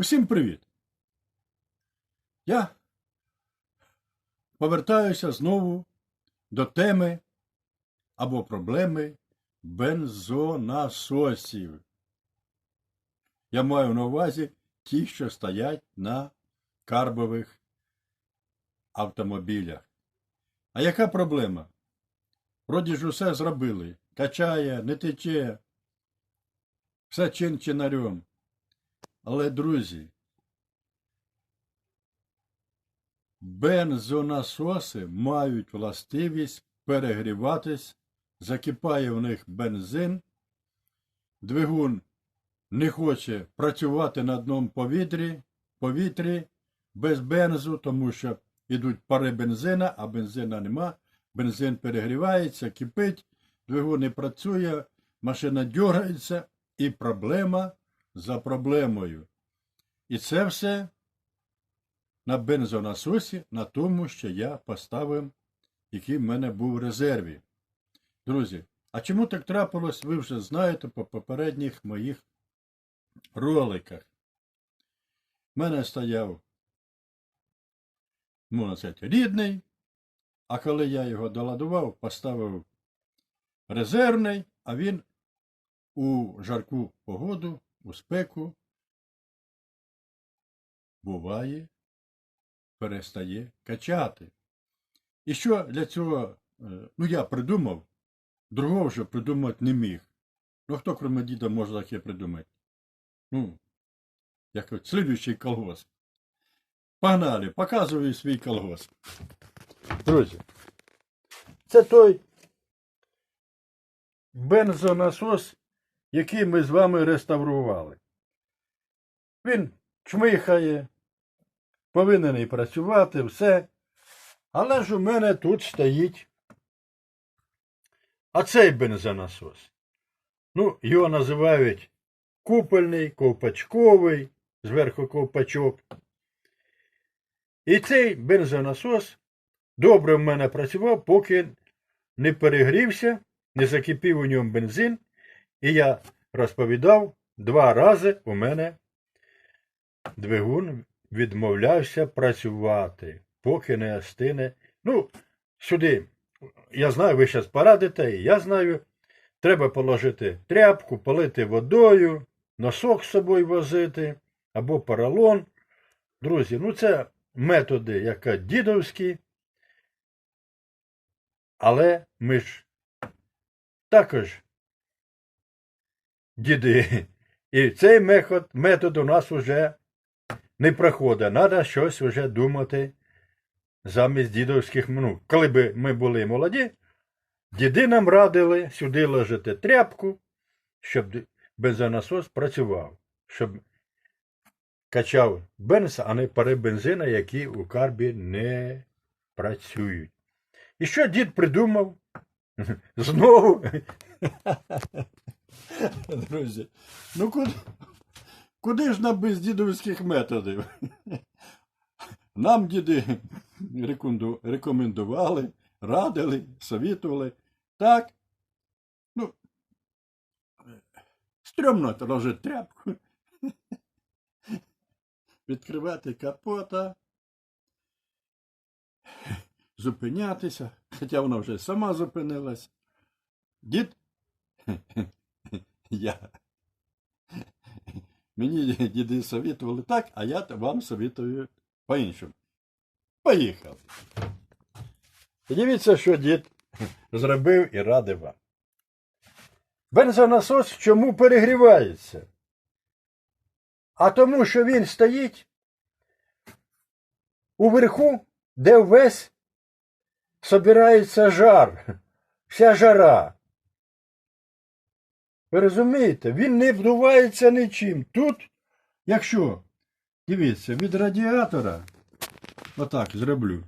Усім привіт! Я повертаюся знову до теми або проблеми бензонасосів. Я маю на увазі ті, що стоять на карбових автомобілях. А яка проблема? Вроді ж усе зробили. Качає, не тече, все чин чинарем. Але, друзі, бензонасоси мають властивість перегріватись, закипає в них бензин, двигун не хоче працювати на одному повітрі, повітрі без бензу, тому що йдуть пари бензина, а бензина нема. Бензин перегрівається, кипить, двигун не працює, машина дергається, і проблема за проблемою. І це все на бензонасосі, на тому, що я поставив, який в мене був в резерві. Друзі, а чому так трапилось, ви вже знаєте по попередніх моїх роликах. У мене стояв, можна сказати, рідний, а коли я його доладував, поставив резервний, а він у жарку погоду, у спеку, буває, перестає качати. І що для цього, е, ну я придумав, другого вже придумати не міг. Ну хто, крім діда, може таке придумати? Ну, як от слідуючий колгосп. Погнали, показую свій колгосп. Друзі, це той бензонасос, який ми з вами реставрували. Він чмихає, повинен і працювати, все. Але ж у мене тут стоїть оцей бензонасос. Ну, його називають купольний, ковпачковий, зверху ковпачок. І цей бензонасос добре в мене працював, поки не перегрівся, не закипів у ньому бензин. І я розповідав, два рази у мене двигун відмовлявся працювати, поки не остине. Ну, сюди, я знаю, ви зараз порадите, і я знаю, треба положити тряпку, полити водою, носок з собою возити або поролон. Друзі, ну це методи, яка дідовські, але ми ж також діди. І цей метод, метод у нас вже не проходить. Треба щось вже думати замість дідовських ну, Коли би ми були молоді, діди нам радили сюди ложити тряпку, щоб бензонасос працював, щоб качав бенз, а не пари бензина, які у карбі не працюють. І що дід придумав? Знову. Друзі, ну куди, куди ж без дідовських методів? Нам діди рекомендували, радили, совітували. Так. Ну, стрьомно ложити тряпку. Відкривати капота. Зупинятися, хоча вона вже сама зупинилась. Дід. Я. Мені діди совітували так, а я вам совітую по-іншому. Поїхали. Дивіться, що дід зробив і радив вам. Бензонасос чому перегрівається? А тому, що він стоїть уверху, де весь собирається жар, вся жара. Ви розумієте, він не вдувається нічим. Тут, якщо, дивіться, від радіатора, отак зроблю.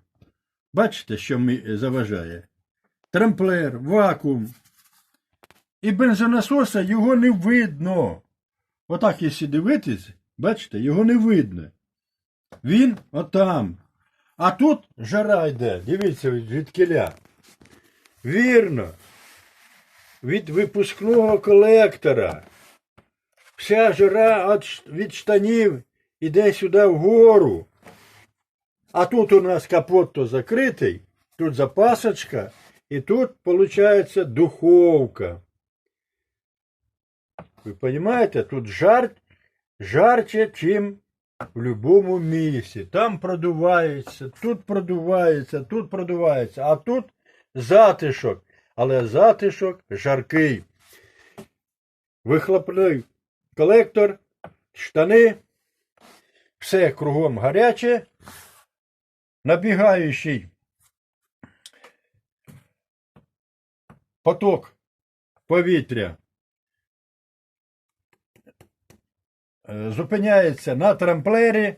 Бачите, що ми заважає? Трамплер, вакуум. І бензонасоса його не видно. Отак, якщо дивитись, бачите, його не видно. Він отам. А тут жара йде. Дивіться від кіля. Вірно. Від випускного колектора. Вся жара від, штанів іде сюди вгору. А тут у нас капот то закритий, тут запасочка, і тут, виходить, духовка. Ви розумієте, тут жар, жарче, чим в будь-якому місці. Там продувається, тут продувається, тут продувається, а тут затишок. Але затишок жаркий. Вихлопний колектор, штани, все кругом гаряче, набігаючий поток повітря е, зупиняється на трамплері,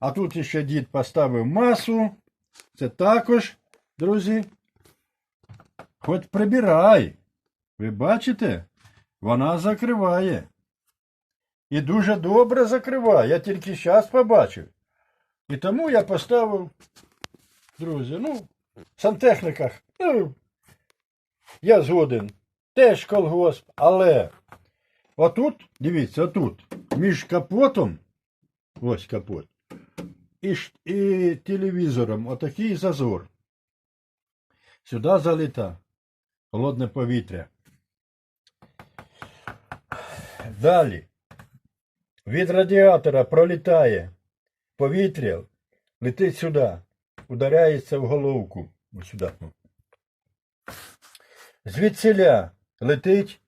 а тут ще дід поставив масу. Це також, друзі, хоч прибирай. Ви бачите? Вона закриває. І дуже добре закриває. Я тільки зараз побачив. І тому я поставив, друзі, ну, в сантехніках, ну, я згоден, теж колгосп, але отут, дивіться, отут, між капотом, ось капот, і, і телевізором, отакий зазор. Сюди заліта холодне повітря. Далі. Від радіатора пролітає повітря, летить сюди, ударяється в головку. Ось сюди. Звідсіля летить.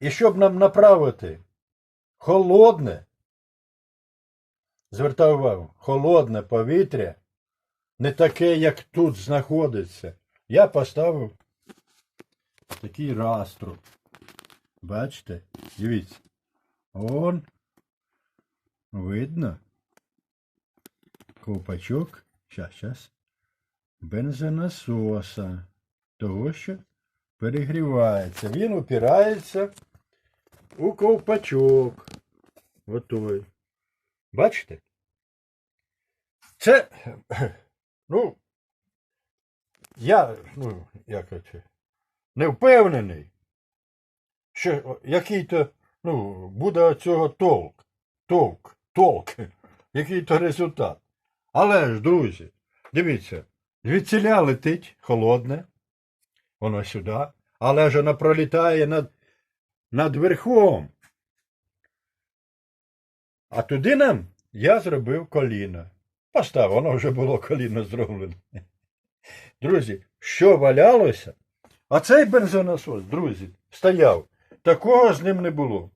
І щоб нам направити холодне, звертаю увагу, холодне повітря, не таке, як тут знаходиться. Я поставив такий раструб. Бачите? Дивіться. Он. Видно. Ковпачок. Щас, щас. Бензонасоса. Того, що перегрівається. Він упирається у ковпачок. Отой. Бачите? Це. Ну. Я, ну, як це, не впевнений, що який-то, ну, буде цього толк, толк, толк, який-то результат. Але ж, друзі, дивіться, звідсіля летить холодне, воно сюди, але ж воно пролітає над, над верхом. А туди нам я зробив коліно. Постав, воно вже було коліно зроблене. Друзі, що валялося? А цей бензонасос, друзі, стояв. Такого з ним не було.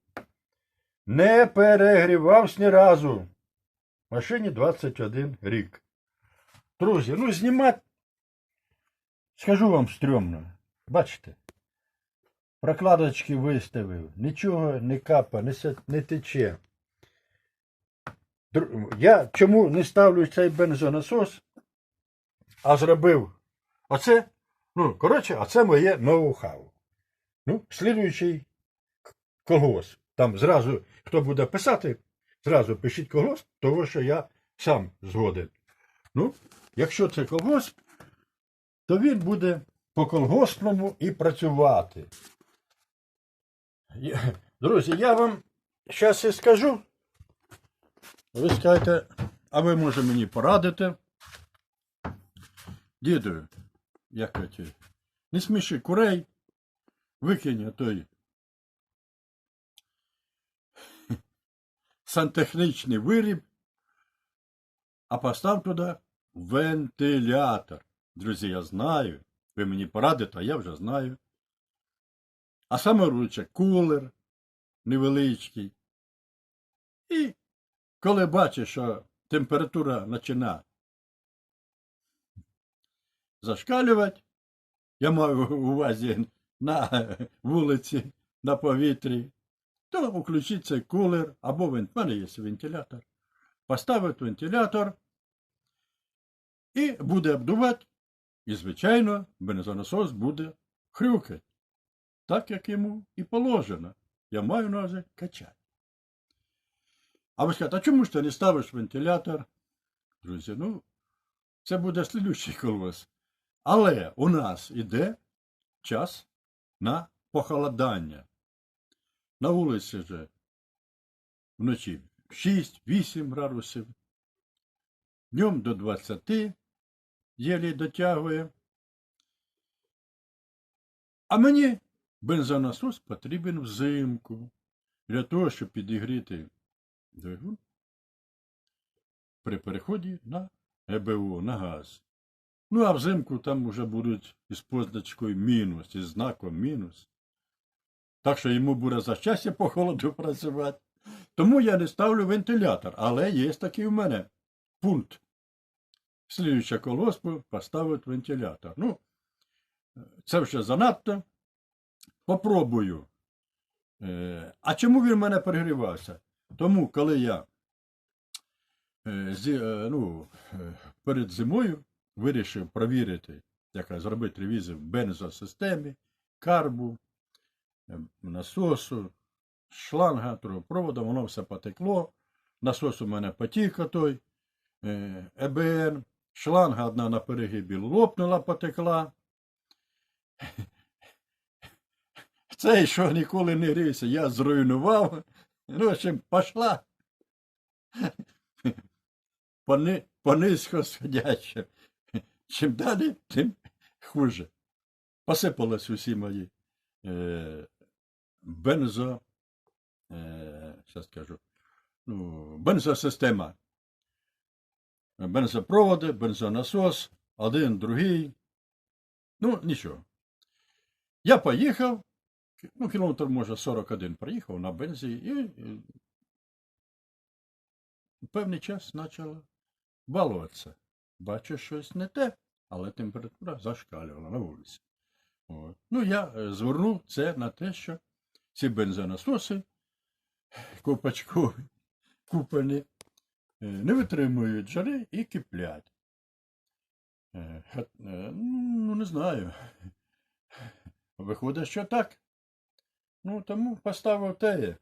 Не перегрівався ні разу. Машині 21 рік. Друзі, ну знімати, скажу вам стрьомно. Бачите? Прокладочки виставив, нічого не капа, не, не тече. Я чому не ставлю цей бензонасос, а зробив оце, ну, коротше, оце моє ноу-хау. Ну, слідуючий колгосп. Там зразу, хто буде писати, зразу пишіть колгосп, того, що я сам згоден. Ну, якщо це колгосп, то він буде по колгоспному і працювати. Друзі, я вам зараз і скажу. Ви скажете, а ви може мені порадите? Діду, як це, не сміши курей, викинь той сантехнічний виріб, а постав туди вентилятор. Друзі, я знаю. Ви мені порадите, а я вже знаю. А саме лучше кулер невеличкий. І коли бачиш, що температура починає зашкалювати, я маю в увазі на вулиці, на повітрі, то включіть цей кулер або в мене є вентилятор. Поставити вентилятор і буде обдувати, і, звичайно, бензонасос буде хрюкати, так як йому і положено. Я маю увазі качати. А ви скажете, а чому ж ти не ставиш вентилятор? Друзі, ну, це буде слідущий колос. Але у нас іде час на похолодання. На вулиці вже вночі 6-8 градусів, днем до 20 єлі дотягує. А мені бензонасос потрібен взимку для того, щоб підігріти двигун при переході на ЕБО, на газ. Ну, а взимку там вже будуть із позначкою мінус, із знаком мінус. Так що йому буде за щастя по холоду працювати. Тому я не ставлю вентилятор, але є такий у мене пункт. Слідуюча колоспу поставить вентилятор. Ну, це вже занадто. Попробую. Е, А чому він в мене перегрівався? Тому, коли я е, е, ну, перед зимою вирішив провірити, як зробити ревізію в бензосистемі, карбу, е, насосу, шланга, трубопроводу, воно все потекло. Насос у мене потік той, е, ЕБН, шланга одна на перегибі лопнула, потекла. Цей, що ніколи не грівся, я зруйнував. Ну, общем, пошла. Пони, понизько сходяче. Чим далі, тим хуже. Посипались усі мої е, бензо, е, що скажу, ну, бензосистема. Бензопроводи, бензонасос, один, другий. Ну, нічого. Я поїхав, ну, кілометр, може, 41 проїхав на бензі і певний час почало балуватися. Бачу, щось не те, але температура зашкалювала на вулиці. От. Ну, я е, звернув це на те, що ці бензонасоси копачкові, купені, е, не витримують жари і киплять. Е, Ну, не знаю. Виходить, що так. Ну, тому поставив те.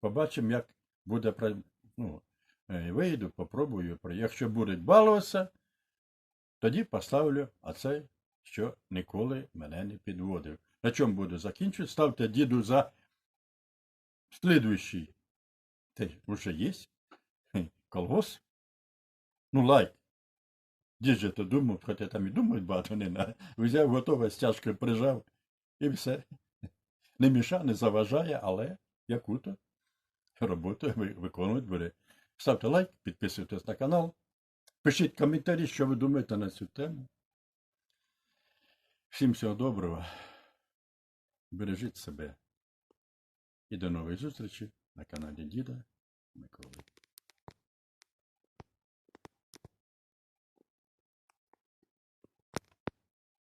Побачимо, як буде ну, вийду, попробую. Про- Якщо будуть балуватися, тоді поставлю, а що ніколи мене не підводив. На чому буду закінчувати? Ставте діду за слідуючий. Те вже є. Колгос. Ну, лайк. Дід же то думав, хоча там і думають багато не на. Взяв готове, стяжкою прижав і все. Не міша, не заважає, але яку-то роботу ви- виконувати буде. Ставте лайк, підписуйтесь на канал. Пишіть коментарі, що ви думаєте на цю тему. Всім всього доброго. Бережіть себе. І до нової зустрічі на каналі Діда Миколи.